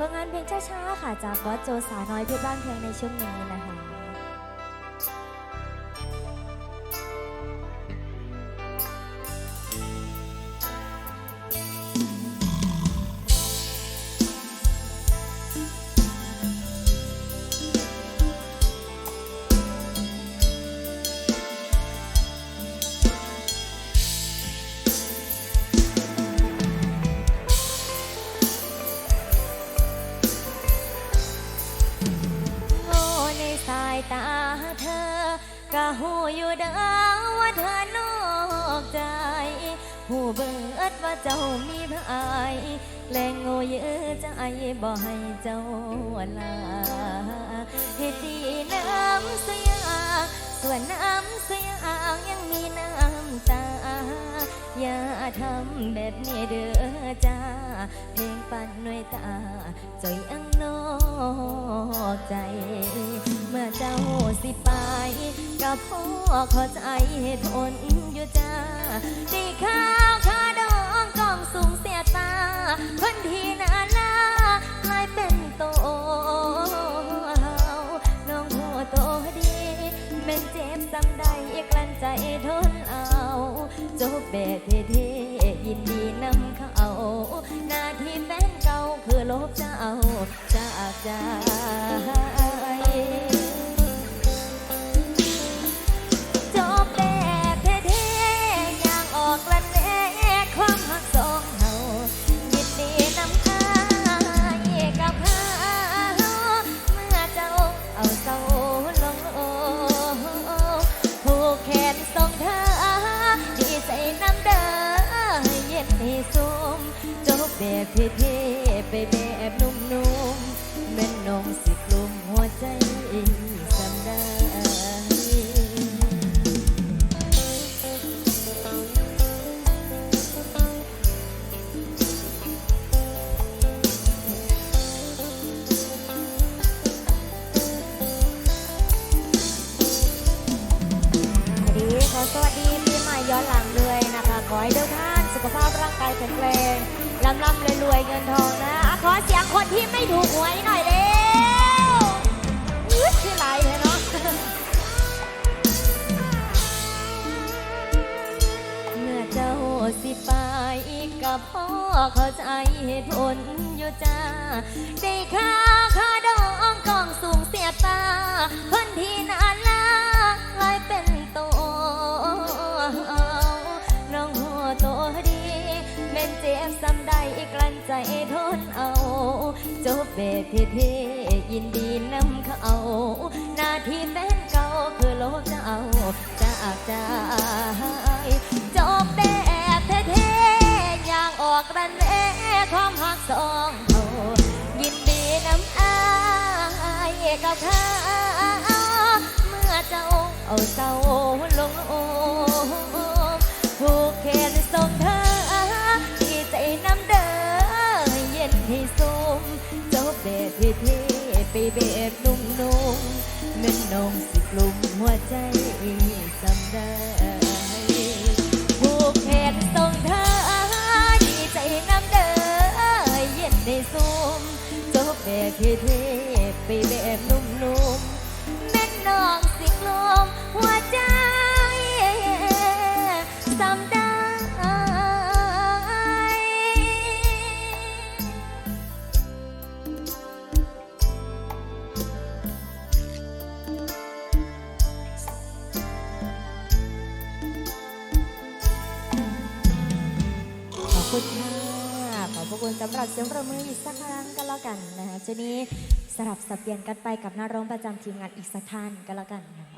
ผลงานเพลงช้าๆค่ะจากวัดโจสาน้อยเพชรบ้านเพลงในช่วงนี้นะคะายตาเธอกะหูอยู่เด้อว่าเธอนอกใจ หูเบิดว่าเจ้ามีพายและโง่เยอะใจบ่ให้เจ้าลาเหตุดีน้ำสยางส่วนน้ำสยางยังมีน้ำตา อย่าทำแบบนี้เด้อจ้า เพลงปั่นหน่วยตาจอยอังนอกใจ เจ้าสิไปกับพ่อเข้าใจเหตุผลอยู่จ้าได้ข้าวข้าดองกองสูงเสียตาคนที่นาลากลายเป็นโตน้องโหโตดีแม่นเจ็บซ้ำใดกลั้นใจทนเอาจบแบบเท่ๆยินดีนำเขาหน้าที่แฟนเก่าคือลบเจ้าจากใจจ แบบเท่ๆไปแบ กายแข็งแรงลำลำรวยเงินทองนะอะขอเสียงคนที่ไม่ถูกหวยหน่อยเร็วอุ๊ยชื่อไรเลยเนาะเมื่อเจ้าสิไปกับพ่อเข้าใจเหตุผลอยู่จ้าได้ค่าค่าดองกองสูงเสียตาคนที่นานลา ทนเอา จบแบบเท่ๆยินดีนำเขา หน้าที่แฟนเก่าคือโลกจะเอาจากใจจบแบบเท่ๆอย่างออกรันเร่ความหักสองเขายินดีนำอายกับเขาเมื่อเจ้าเอาเศร้าลงโอ ๆไปแบบนุ่มๆเม่นนมสิกลุ่มหัวใจสำได้ผูกแขนส่งเธอดีใจน้ำเด้อเย็นในซุ่มจบแบบเท่ๆไปแบบนุ่มๆแอบพระคุณสำหรับเสียงประมืออีกสักครั้งก็แล้วกันนะคะช่วงนี้สลับสับเปลี่ยนกันไปกับนักร้องประจำทีมงานอีกสักท่านก็แล้วกันค่ะ